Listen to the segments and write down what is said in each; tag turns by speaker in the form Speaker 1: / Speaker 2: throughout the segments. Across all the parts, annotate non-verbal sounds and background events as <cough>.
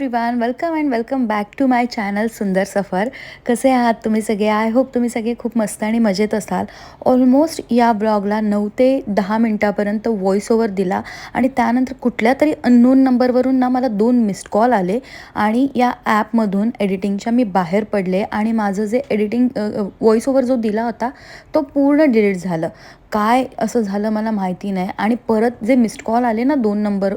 Speaker 1: Hi welcome and welcome back to my channel सुंदर सफर कसे आहात तुम्ही सगळे? आय होप तुम्ही सगळे खूप मस्त आणि मजेत असाल. ऑलमोस्ट या ब्लॉगला नऊ ते दहा मिनटापर्यंत व्हॉइस ओव्हर दिला आणि त्यानंतर कुठल्या तरी अननोन नंबरवरून ना मला दोन मिस्ड कॉल आले आणि या ॲपमधून एडिटिंगच्या मी बाहेर पडले आणि माझं जे एडिटिंग व्हॉइस ओव्हर जो दिला होता तो पूर्ण डिलीट झालं. काय असं झालं मला माहिती नाही. आणि परत जे मिस्ड कॉल आले ना दोन नंबर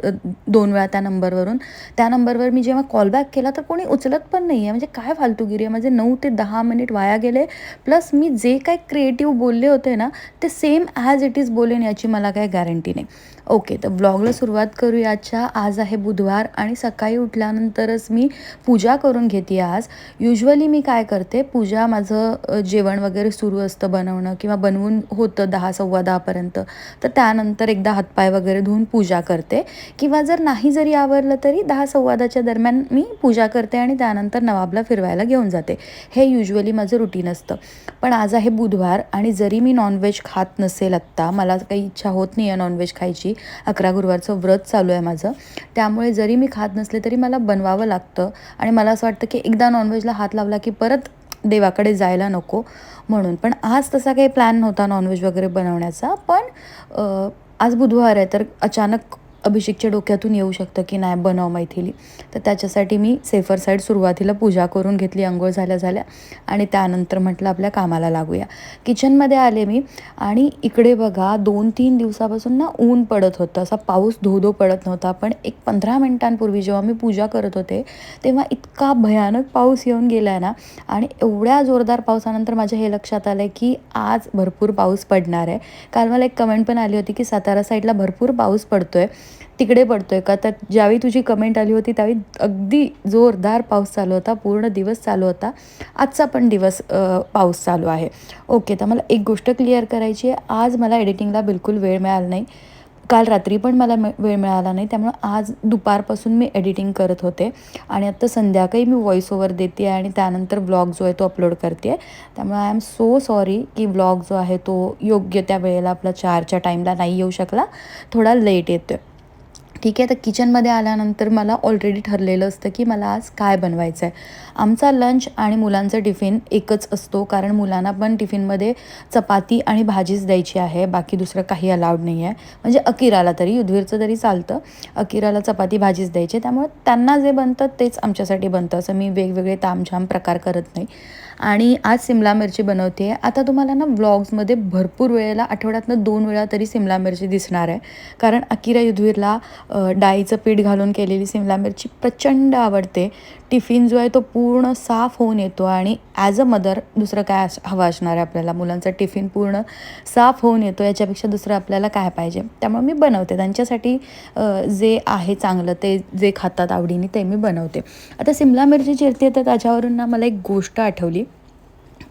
Speaker 1: दोन वेळा त्या नंबरवरून त्या नंबरवर मी जेव्हा कॉल बॅक केला तर कोणी उचलत पण नाही आहे म्हणजे काय फालतूगिरी आहे? माझे नऊ ते दहा मिनिट वाया गेले. प्लस मी जे काय क्रिएटिव्ह बोलले होते ना ते सेम ॲज इट इज बोलेन याची मला काय गॅरंटी नाही. ओके तर ब्लॉगला सुरुवात करूयाच्या. आज आहे बुधवार आणि सकाळी उठल्यानंतरच मी पूजा करून घेते आज. युजली मी काय करते पूजा माझं जेवण वगैरे सुरू असतं बनवणं किंवा बनवून होतं दहा सव्वा दहापर्यंत तर त्यानंतर एकदा हातपाय वगैरे धुवून पूजा करते. किंवा जर नाही जरी आवरलं तरी दहा सव्वा दहाच्या दरम्यान मी पूजा करते आणि त्यानंतर नवाबला फिरवायला घेऊन जाते. हे युजली माझं रुटीन असतं. पण आज आहे बुधवार आणि जरी मी नॉनव्हेज खात नसेल आत्ता मला काही इच्छा होत नाही आहे नॉनव्हेज खायची अकरा गुरुवारचं व्रत चालू आहे माझं. त्यामुळे जरी मी खात नसले तरी मला बनवावं लागतं. आणि मला असं वाटतं की एकदा नॉनव्हेजला हात लावला की परत देवाकडे जायला नको म्हणून. पण आज तसा काही प्लॅन नव्हता नॉनव्हेज वगैरे बनवण्याचा. पण आज बुधवार आहे तर अचानक अभिषेकच्या डोक्यातून येऊ शकतं की नाही बनव मैथिली. तर त्याच्यासाठी मी सेफर साईड सुरुवातीला पूजा करून घेतली अंघोळ झाल्या झाल्या. आणि त्यानंतर म्हटलं आपल्या कामाला लागूया. किचनमध्ये आले मी आणि इकडे बघा दोन तीन दिवसापासून ना ऊन पडत होतं. असा पाऊस धो धो पडत नव्हता. पण एक पंधरा मिनटांपूर्वी जेव्हा मी पूजा करत होते तेव्हा इतका भयानक पाऊस येऊन गेला आहे ना. आणि एवढ्या जोरदार पावसानंतर माझ्या हे लक्षात आलं आहे की आज भरपूर पाऊस पडणार आहे. काल मला एक कमेंट पण आली होती की सातारा साईडला भरपूर पाऊस पडतो आहे तिकडे पडतोय का? तर ज्यावेळी तुझी कमेंट आली होती त्यावेळी अगदी जोरदार पाऊस चालू होता पूर्ण दिवस चालू होता. आजचा पण दिवस पाऊस चालू आहे. ओके तर मला एक गोष्ट क्लिअर करायची आहे. आज मला एडिटिंगला बिलकुल वेळ मिळाला नाही. काल रात्री पण मला वेळ मिळाला नाही. त्यामुळं आज दुपारपासून मी एडिटिंग करत होते. आणि आत्ता संध्याकाळी मी व्हॉइस ओव्हर देते आहे आणि त्यानंतर ब्लॉग जो आहे तो अपलोड करते. आहे त्यामुळे आय एम सो सॉरी की ब्लॉग जो आहे तो योग्य त्या वेळेला आपला चारच्या टाईमला नाही येऊ शकला. थोडा लेट येतो आहे ठीक आहे तर किचनमध्ये आल्यानंतर मला ऑलरेडी ठरलेलं असतं की मला आज काय बनवायचं आहे आमचा लंच आणि मुलांचा टिफिन एकच असतो. कारण मुलांना पण टिफिनमध्ये चपाती आणि भाजीच द्यायची आहे. बाकी दुसरं काही अलाउड नाही आहे म्हणजे अकिराला तरी युद्धवीरचं तरी चालतं. अकिराला चपाती भाजीच द्यायची. त्यामुळे त्यांना जे बनतं तेच आमच्यासाठी बनतं. असं मी वेगवेगळे तामझाम प्रकार करत नाही. आणि आज सिमला मिरची बनवते आहे आता तुम्हाला ना व्लॉग्समध्ये भरपूर वेळेला आठवड्यातनं दोन वेळा तरी सिमला मिरची दिसणार आहे. कारण अकिरा युद्धवीरला डाळीचं पीठ घालून केलेली सिमला मिरची प्रचंड आवडते. टिफिन जो आहे तो पू पूर्ण साफ होऊन येतो आणि ॲज अ मदर दुसरं काय हवं असणार आहे आपल्याला? मुलांचा टिफिन पूर्ण साफ होऊन येतो याच्यापेक्षा दुसरं आपल्याला काय पाहिजे? त्यामुळे मी बनवते. त्यांच्यासाठी जे आहे चांगलं ते जे खातात आवडीने ते मी बनवते. आता सिमला मिरची चिरते तर त्याच्यावरून ना मला एक गोष्ट आठवली.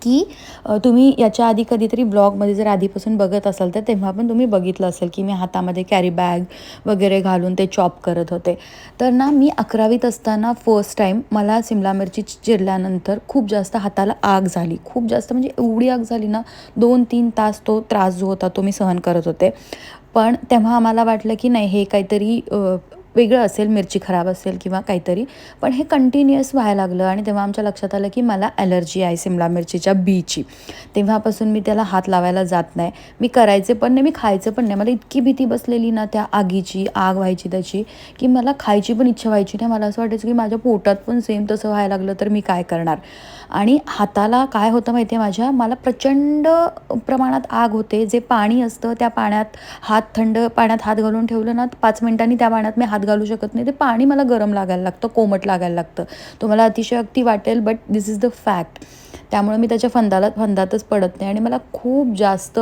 Speaker 1: की तुम्ही याच्या आधी कधीतरी ब्लॉगमध्ये जर आधीपासून बघत असाल तर तेव्हा पण तुम्ही बघितलं असेल की मी हातामध्ये कॅरी बॅग वगैरे घालून ते चॉप करत होते. तर ना मी अकरावीत असताना फर्स्ट टाईम मला सिमला मिरची चिरल्यानंतर खूप जास्त हाताला आग झाली. खूप जास्त म्हणजे एवढी आग झाली ना दोन तीन तास तो त्रास जो होता तो मी सहन करत होते. पण तेव्हा आम्हाला वाटलं की नाही हे काहीतरी वेगळं असेल मिरची खराब असेल किंवा काहीतरी पण हे कंटिन्युअस व्हायला लागलं आणि तेव्हा आमच्या लक्षात आलं की मला ॲलर्जी आहे सिमला मिरचीच्या बीची तेव्हापासून मी त्याला हात लावायला जात नाही. मी करायचे पण नाही मी खायचं पण नाही. मला इतकी भीती बसलेली ना त्या आगीची आग व्हायची त्याची की मला खायची पण इच्छा व्हायची नाही. मला असं वाटायचं की माझ्या पोटात पण सेम तसं व्हायला लागलं तर मी काय करणार? आणि हाताला काय होतं माहिती आहे माझ्या? मला प्रचंड प्रमाणात आग होते. जे पाणी असतं त्या पाण्यात हात थंड पाण्यात हात घालून ठेवलं ना पाच मिनटांनी त्या पाण्यात मी हात हात घालू शकत नाही. ते पाणी मला गरम लागायला लागतं कोमट लागायला लागतं. तुम्हाला अगदी वाटेल but this is the fact त्यामुळे मी त्याच्या फंदाला फंदातच पडत नाही. आणि मला खूप जास्त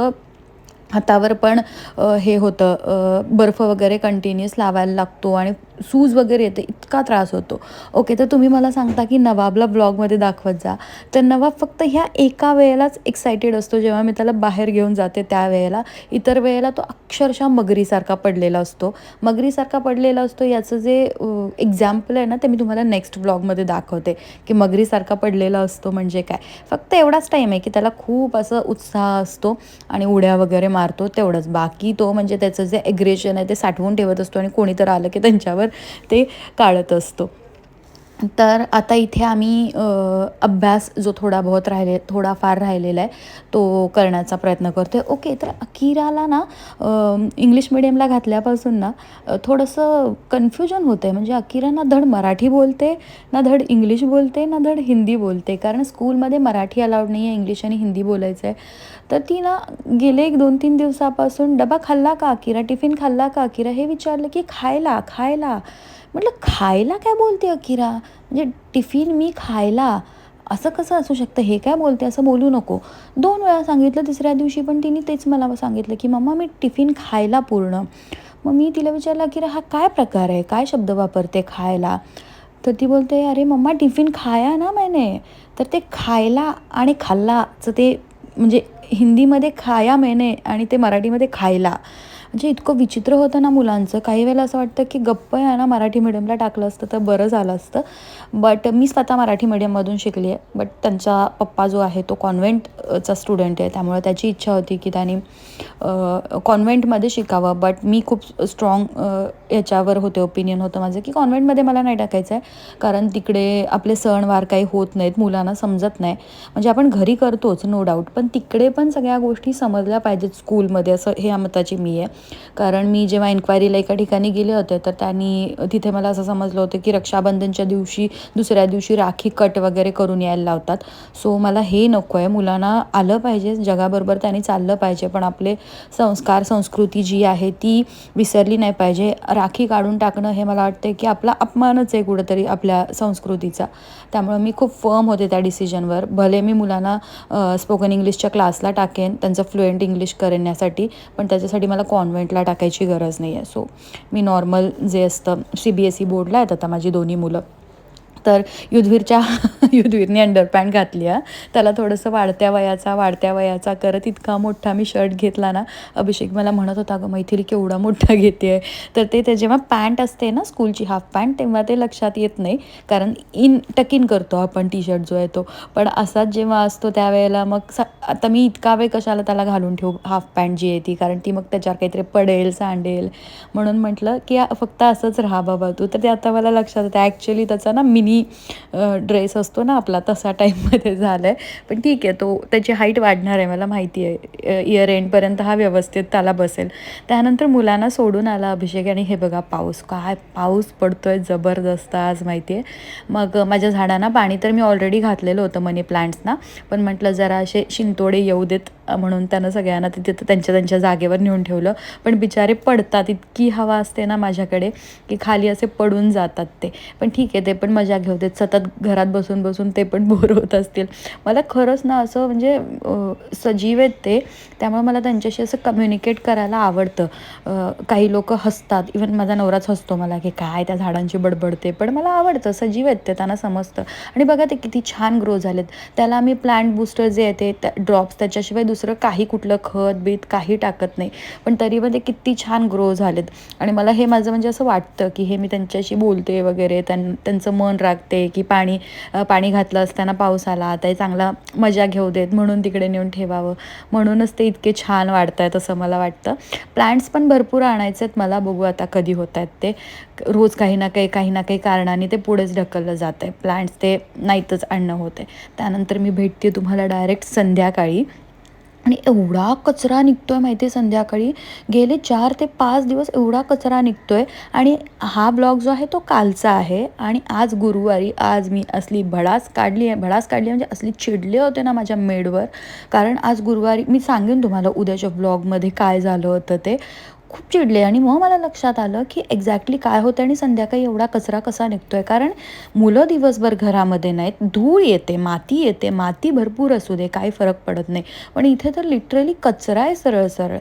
Speaker 1: हातावर पण हे होतं बर्फ वगैरे कंटिन्युअस लावायला लागतो आणि सूज वगैरे येते इतका त्रास होतो. ओके तर तुम्ही मला सांगता की नवाबला ब्लॉगमध्ये दाखवत जा. तर नवाब फक्त ह्या एका वेळेलाच एक्सायटेड असतो जेव्हा मी त्याला बाहेर घेऊन जाते त्या वेळेला. इतर वेळेला तो अक्षरशः मगरीसारखा पडलेला असतो. मगरीसारखा पडलेला असतो याचं जे एक्झाम्पल आहे ना ते मी तुम्हाला नेक्स्ट ब्लॉगमध्ये दाखवते. की मगरीसारखा पडलेला असतो म्हणजे काय. फक्त एवढाच टाईम आहे की त्याला खूप असं उत्साह असतो आणि उड्या वगैरे मारतो तेवढंच. बाकी तो म्हणजे त्याचं जे एग्रेशन आहे ते साठवून ठेवत असतो आणि कोणी तर आलं की त्यांच्यावर ते काढत असतो. तर आता इथे आम्ही अभ्यास जो थोडा बहुत राहिले थोडाफार राहिलेला आहे तो करण्याचा प्रयत्न करतो आहे ओके तर अकिराला ना इंग्लिश मिडियमला घातल्यापासून ना थोडंसं कन्फ्युजन होतं आहे म्हणजे अकिरा ना धड मराठी बोलते ना धड इंग्लिश बोलते ना धड हिंदी बोलते. कारण स्कूलमध्ये मराठी अलाउड नाही आहे इंग्लिश आणि हिंदी बोलायचं आहे. तर ती ना गेले एक दोन तीन दिवसापासून डबा खाल्ला का अकिरा टिफिन खाल्ला का अकिरा हे विचारलं की खायला खायला. म्हटलं खायला काय बोलते अकिरा म्हणजे टिफिन मी खायला. असं कसं असू शकतं? हे काय बोलते? असं बोलू नको. दोन वेळा सांगितलं तिसऱ्या दिवशी पण तिने तेच मला सांगितलं की मम्मा मी टिफिन खायला पूर्ण. मग मी तिला विचारलं की हा काय प्रकार आहे? काय शब्द वापरते खायला? तर ती बोलते अरे मम्मा टिफिन खाया ना मैने. तर ते खायला आणि खाल्लाचं ते म्हणजे हिंदीमध्ये खाया मैने आणि ते मराठीमध्ये खायला. म्हणजे इतकं विचित्र होतं ना मुलांचं. काही वेळेला असं वाटतं की गप्प आहे ना मराठी मिडियमला टाकलं असतं तर बरं झालं असतं. बट मी स्वतः मराठी मिडियममधून शिकली आहे. बट त्यांचा पप्पा जो आहे तो कॉन्व्हेंटचा स्टुडंट आहे. त्यामुळे त्याची इच्छा होती की त्यांनी कॉन्व्हेंटमध्ये शिकावं. बट मी खूप स्ट्रॉंग याच्यावर होते ओपिनियन होतं माझं की कॉन्व्हेंटमध्ये मला नाही टाकायचं आहे. कारण तिकडे आपले सणवार काही होत नाहीत मुलांना समजत नाही. म्हणजे आपण घरी करतोच नो डाऊट पण तिकडे पण सगळ्या गोष्टी समजल्या पाहिजेत स्कूलमध्ये असं हे मताची मी आहे. कारण मी जेव्हा इन्क्वायरीला एका ठिकाणी गेले होते तर त्यांनी तिथे मला असं समजलं होतं की रक्षाबंधनच्या दिवशी दुसऱ्या दिवशी राखी कट वगैरे करून यायला लावतात. सो मला हे नको आहे. मुलांना आलं पाहिजे. जगाबरोबर त्यांनी चाललं पाहिजे. पण आपले संस्कार संस्कृती जी आहे ती विसरली नाही पाहिजे. राखी काढून टाकणं हे मला वाटतं की आपला अपमानच आहे कुठंतरी आपल्या संस्कृतीचा. त्यामुळं मी खूप फर्म होते त्या डिसिजनवर भले मी मुलांना स्पोकन इंग्लिशच्या क्लासला टाकेन त्यांचं फ्लुएंट इंग्लिश करण्यासाठी पण त्याच्यासाठी मला कॉन कॉन्व्हेंटला टाकायची गरज नाही आहे सो मी नॉर्मल जे असतं सी बी एस ई बोर्डला आहेत आता माझी दोन्ही मुलं. तर युद्धवीरच्या <laughs> युद्धवीरने अंडरपॅन्ट घातली आहे. त्याला थोडंसं वाढत्या वयाचा वाढत्या वयाचा करत इतका मोठा मी शर्ट घेतला ना. अभिषेक मला म्हणत होता गं मैथिली केवढा मोठा घेते आहे तर ते ते जेव्हा पॅन्ट असते ना स्कूलची हाफ पॅन्ट तेव्हा ते लक्षात येत नाही. कारण इन टक इन करतो आपण टी शर्ट जो आहे तो. पण असाच जेव्हा असतो त्यावेळेला मग स आता मी इतका वेळ कशाला त्याला घालून ठेवू हाफ पॅन्ट जी आहे ती? कारण ती मग त्याच्यावर काहीतरी पडेल सांडेल. म्हणून म्हटलं की फक्त असंच राहा बाबा तू. तर ते आता मला लक्षात येतं. ॲक्च्युली त्याचा ना मिनी ड्रेस असतो ना आपला तसा टाईपमध्ये <laughs> झाला आहे पण ठीक आहे तो त्याची हाईट वाढणार आहे मला माहिती आहे. इयर एंडपर्यंत हा व्यवस्थित त्याला बसेल. त्यानंतर मुलांना सोडून आला अभिषेक आणि हे बघा पाऊस. काय पाऊस पडतो आहे जबरदस्त आज माहिती आहे. मग माझ्या झाडांना पाणी तर मी ऑलरेडी घातलेलं होतं मनी प्लांट्सना पण म्हटलं जरा असे शिंतोडे येऊ देत. म्हणून त्यानं सगळ्यांना तिथे त्यांच्या त्यांच्या जागेवर नेऊन ठेवलं. पण बिचारे पडतात इतकी हवा असते ना माझ्याकडे की खाली असे पडून जातात ते. पण ठीक आहे ते पण मजा घेऊ देत. सतत घरात बसून बसून ते पण बोर होत असतील. मला खरंच ना असं म्हणजे सजीव आहेत ते त्यामुळे मला त्यांच्याशी असं कम्युनिकेट करायला आवडतं. काही लोक हसतात. इवन माझा नवराच हसतो मला की काय त्या झाडांची बडबडते पण मला आवडतं. सजीव आहेत ते त्यांना समजतं. आणि बघा ते किती छान ग्रो झालेत. त्याला मी प्लांट बूस्टर जे आहे ते ड्रॉप्स त्याच्याशिवाय दुसरं दुसरं काही कुठलं खत बीत काही टाकत नाही. पण तरी पण ते किती छान ग्रो झालेत. आणि मला हे माझं म्हणजे असं वाटतं की हे मी त्यांच्याशी बोलते वगैरे त्यां त्यांचं मन राखते की पाणी पाणी घातलं असताना पाऊस आला आता हे चांगला मजा घेऊ देत म्हणून तिकडे नेऊन ठेवावं. म्हणूनच ते इतके छान वाढत आहेत असं मला वाटतं. प्लांट्स पण भरपूर आणायचे आहेत मला बघू आता कधी होत आहेत ते. रोज काही ना काही काही ना काही कारणाने ते पुढेच ढकललं जातं आहे प्लांट्स ते नाहीतच आणणं होते त्यानंतर मी भेटते तुम्हाला डायरेक्ट संध्याकाळी. आणि एवढा कचरा निघतो आहे माहिती आहे संध्याकाळी? गेले चार ते पाच दिवस एवढा कचरा निघतो आहे आणि हा ब्लॉग जो आहे तो कालचा आहे आणि आज गुरुवारी आज मी असली भडास काढली आहे भडास काढली म्हणजे असली चिडले होते ना माझ्या मेडवर. कारण आज गुरुवारी मी सांगेन तुम्हाला उद्याच्या ब्लॉगमध्ये काय झालं होतं ते. खूप चिडले आणि मग मला लक्षात आलं की एक्झॅक्टली काय होतं आणि संध्याकाळी एवढा कचरा कसा निघतो आहे कारण मुलं दिवसभर घरामध्ये नाहीत धूळ येते माती येते माती भरपूर असू दे काही फरक पडत नाही. पण इथे तर लिटरली कचरा आहे सरळ सरळ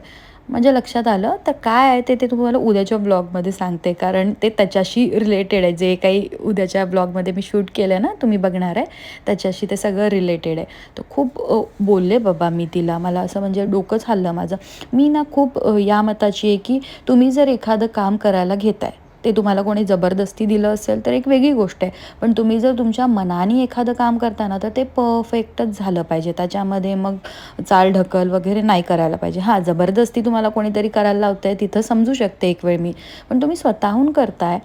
Speaker 1: म्हणजे लक्षात आलं. तर काय आहे ते ते तुम्हाला उद्याच्या ब्लॉगमध्ये सांगते. कारण ते त्याच्याशी रिलेटेड आहे. जे काही उद्याच्या ब्लॉगमध्ये मी शूट केलं आहे ना तुम्ही बघणार आहे त्याच्याशी ते सगळं रिलेटेड आहे. तर खूप बोलले बाबा मी तिला. मला असं म्हणजे डोकंच हल्लं माझं. मी ना खूप या मताची आहे की तुम्ही जर एखादं काम करायला घेताय ते तुम्हाला कोणी जबरदस्ती दिलं असेल तर एक वेगळी गोष्ट आहे. पण तुम्ही जर तुमच्या मनाने एखादं काम करताना तर ते परफेक्टच झालं पाहिजे. त्याच्यामध्ये मग चाल ढकल वगैरे नाही करायला पाहिजे. हां जबरदस्ती तुम्हाला कोणीतरी करायला लावतं आहे तिथं समजू शकते एक वेळ मी. पण तुम्ही स्वतःहून करताय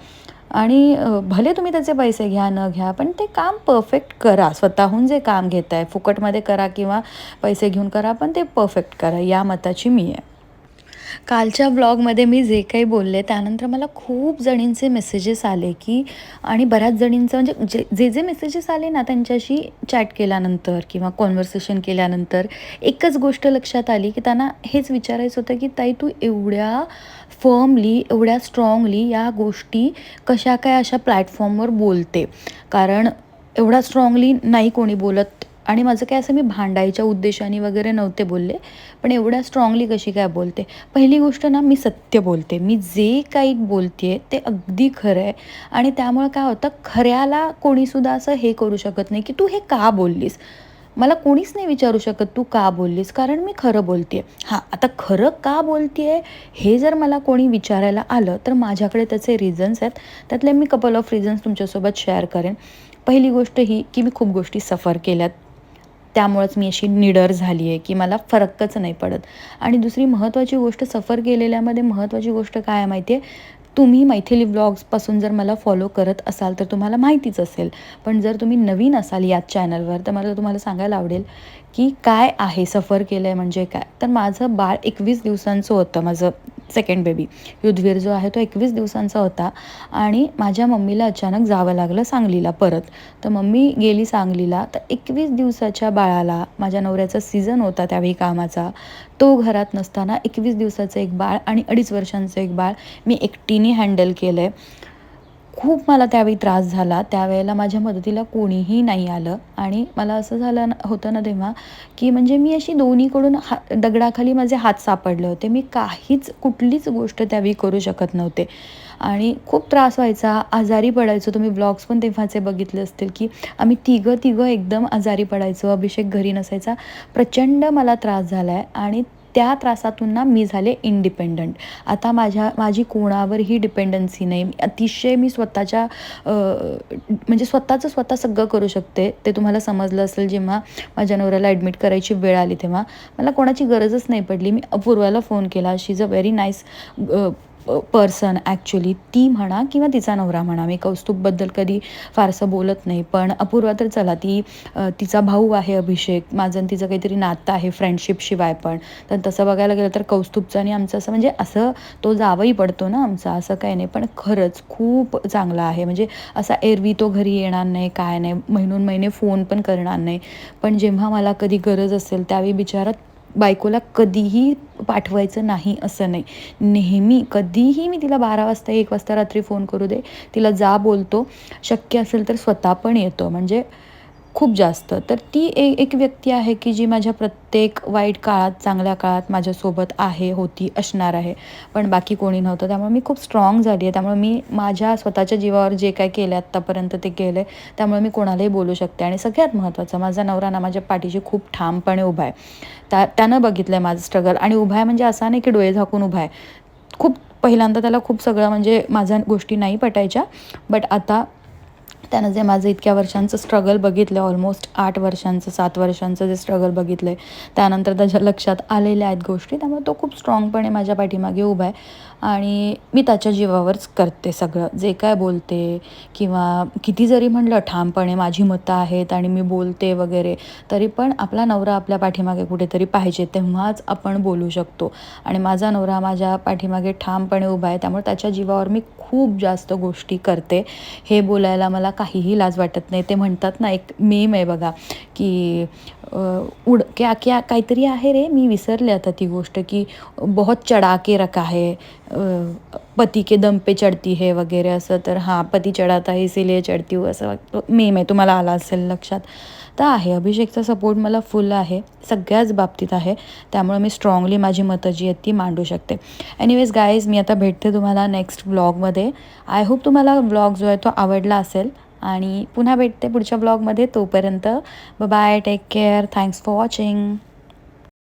Speaker 1: आणि भले तुम्ही त्याचे पैसे घ्या न घ्या पण ते काम परफेक्ट करा. स्वतःहून जे काम घेत आहे फुकटमध्ये करा किंवा पैसे घेऊन करा पण ते परफेक्ट करा. या मताची मी आहे. कालच्या ब्लॉगमध्ये मी जे काही बोलले त्यानंतर मला खूप जणींचे मेसेजेस आले की आणि बऱ्याच जणींचं म्हणजे जे जे जे मेसेजेस आले ना त्यांच्याशी चॅट केल्यानंतर किंवा कॉन्व्हर्सेशन केल्यानंतर एकच गोष्ट लक्षात आली की त्यांना हेच विचारायचं होतं की ताई तू एवढ्या फर्मली एवढ्या स्ट्रॉंगली या गोष्टी कशा काय अशा प्लॅटफॉर्मवर बोलते? कारण एवढा स्ट्रॉंगली नाही कोणी बोलत आणि माझं काय असं मी भांडायच्या उद्देशाने वगैरे नव्हते बोलले पण एवढ्या स्ट्रॉंगली कशी काय बोलते? पहिली गोष्ट ना मी सत्य बोलते. मी जे काही बोलते ते अगदी खरं आहे. आणि त्यामुळे काय होतं खऱ्याला कोणीसुद्धा असं हे करू शकत नाही की तू हे का बोललीस? मला कोणीच नाही विचारू शकत तू का बोललीस कारण मी खरं बोलते हां आता खरं का बोलते हे जर मला कोणी विचारायला आलं तर माझ्याकडे त्याचे रिझन्स आहेत. त्यातले मी कपल ऑफ रिझन्स तुमच्यासोबत शेअर करेन. पहिली गोष्ट ही की मी खूप गोष्टी सफर केल्यात. त्यामुळंच मी अशी निडर झाली आहे की मला फरकच नाही पडत. आणि दुसरी महत्त्वाची गोष्ट सफर केलेल्यामध्ये महत्त्वाची गोष्ट काय आहे माहिती आहे तुम्ही मैथिली व्लॉग्सपासून जर मला फॉलो करत असाल तर तुम्हाला माहितीच असेल. पण जर तुम्ही नवीन असाल याच चॅनलवर तर मला तुम्हाला सांगायला आवडेल की काय आहे सफर केलं आहे म्हणजे काय? तर माझं बाळ एकवीस दिवसांचं होतं माझं सेकंड बेबी युद्धवीर जो आहे तो एकवीस दिवसांचा होता आणि माझ्या मम्मीला अचानक जावं लागलं सांगलीला परत. तर मम्मी गेली सांगलीला. तर एकवीस दिवसाच्या बाळाला माझ्या नवऱ्याचा सीझन होता त्यावेळी कामाचा तो घरात नसताना एकवीस दिवसाचं एक बाळ आणि अडीच वर्षांचं एक बाळ मी एकटीने हँडल केलं आहे खूप मला त्यावेळी त्रास झाला. त्यावेळेला माझ्या मदतीला कोणीही नाही आलं. आणि मला असं झालं होतं ना तेव्हा की म्हणजे मी अशी दोन्हीकडून हा दगडाखाली माझे हात सापडले होते. मी काहीच कुठलीच गोष्ट त्यावेळी करू शकत नव्हते. आणि खूप त्रास व्हायचा. आजारी पडायचो. तुम्ही ब्लॉग्स पण तेव्हाचे बघितले असतील की आम्ही तिघं तिघं एकदम आजारी पडायचो. अभिषेक घरी नसायचा. प्रचंड मला त्रास झाला आहे आणि त्या त्रासातून ना मी झाले इंडिपेंडंट आता माझ्या माझी कोणावरही डिपेंडन्सी नाही. अतिशय मी स्वतःच्या म्हणजे स्वतःचं स्वतः सगळं करू शकते. ते तुम्हाला समजलं असेल जेव्हा माझ्या नवऱ्याला ॲडमिट करायची वेळ आली तेव्हा. मला कोणाची गरजच नाही पडली. मी अपूर्वाला फोन केला. She is a very nice person actually ती म्हणा किंवा तिचा नवरा म्हणा मी कौस्तुभबद्दल कधी फारसं बोलत नाही पण अपूर्वा तर चला ती तिचा भाऊ आहे अभिषेक माझं आणि तिचं काहीतरी नातं आहे फ्रेंडशिपशिवाय पण. तर तसं बघायला गेलं तर कौस्तुभचं आणि आमचं असं म्हणजे असं तो जावही पडतो ना आमचा असं काही नाही पण खरंच खूप चांगला आहे. म्हणजे असा एरवी तो घरी येणार नाही काय नाही महिनून महिने फोन पण करणार नाही. पण जेव्हा मला कधी गरज असेल त्यावेळी बिचारा बायकोला कधीही पाठवायचं नाही असं नाही. नेहमी कधीही मी तिला बारा वाजता एक वाजता रात्री फोन करू दे तिला जा बोलतो. शक्य असेल तर स्वतः पण येतो. म्हणजे खूप जास्त. तर ती ए एक व्यक्ती आहे की जी माझ्या प्रत्येक वाईट काळात चांगल्या काळात माझ्यासोबत आहे होती असणार आहे. पण बाकी कोणी नव्हतं. त्यामुळे मी खूप स्ट्रॉंग झाली आहे. त्यामुळे मी माझ्या स्वतःच्या जीवावर जे काय केलं आत्तापर्यंत ते केलं आहे त्यामुळे मी कोणालाही बोलू शकते. आणि सगळ्यात महत्त्वाचं माझा नवरा ना माझ्या पाठीशी खूप ठामपणे उभा आहे. त्या त्यानं बघितलं आहे माझं स्ट्रगल आणि उभा आहे म्हणजे असा नाही की डोळे झाकून उभा आहे. खूप पहिल्यांदा त्याला खूप सगळं म्हणजे माझ्या गोष्टी नाही पटायच्या. बट आता त्यानं जे माझं इतक्या वर्षांचं स्ट्रगल बघितलं ऑलमोस्ट आठ वर्षांचं सात वर्षांचं जे स्ट्रगल बघितलं आहे त्यानंतर त्याच्या लक्षात आलेल्या आहेत गोष्टी त्यामुळे तो खूप स्ट्रॉंगपणे माझ्या पाठीमागे उभा आहे. आणि मी त्याच्या जीवावरच करते सगळं जे काय बोलते किंवा किती जरी म्हणलं ठामपणे माझी मतं आहेत आणि मी बोलते वगैरे तरी पण आपला नवरा आपल्या पाठीमागे कुठेतरी पाहिजे तेव्हाच आपण बोलू शकतो. आणि माझा नवरा माझ्या पाठीमागे ठामपणे उभा आहे त्यामुळे त्याच्या जीवावर मी खूप जास्त गोष्टी करते. हे बोलायला मला काहीही लाज वाटत नाही. ते म्हणतात ना एक मेम आहे बघा की उड क्या क्या काहीतरी आहे रे मी विसरले आता ती गोष्ट की बहुत चढा के रखा है पती के दम पे चढती है वगैरे असं. तर हां पती चढाता है इसीलिए चढती हूँ असं मेम आहे तुम्हाला आला असेल लक्षात. तर आहे अभिषेकचा सपोर्ट मला फुल आहे सगळ्याच बाबतीत आहे. त्यामुळे मी स्ट्रॉंगली माझी मतं जी आहेत ती मांडू शकते. एनिवेज गाईज मी आता भेटते तुम्हाला नेक्स्ट व्लॉगमध्ये आय होप तुम्हाला व्लॉग जो आहे तो आवडला असेल. आणि पुन्हा भेटते पुढच्या ब्लॉगमध्ये तोपर्यंत bye take care thanks for watching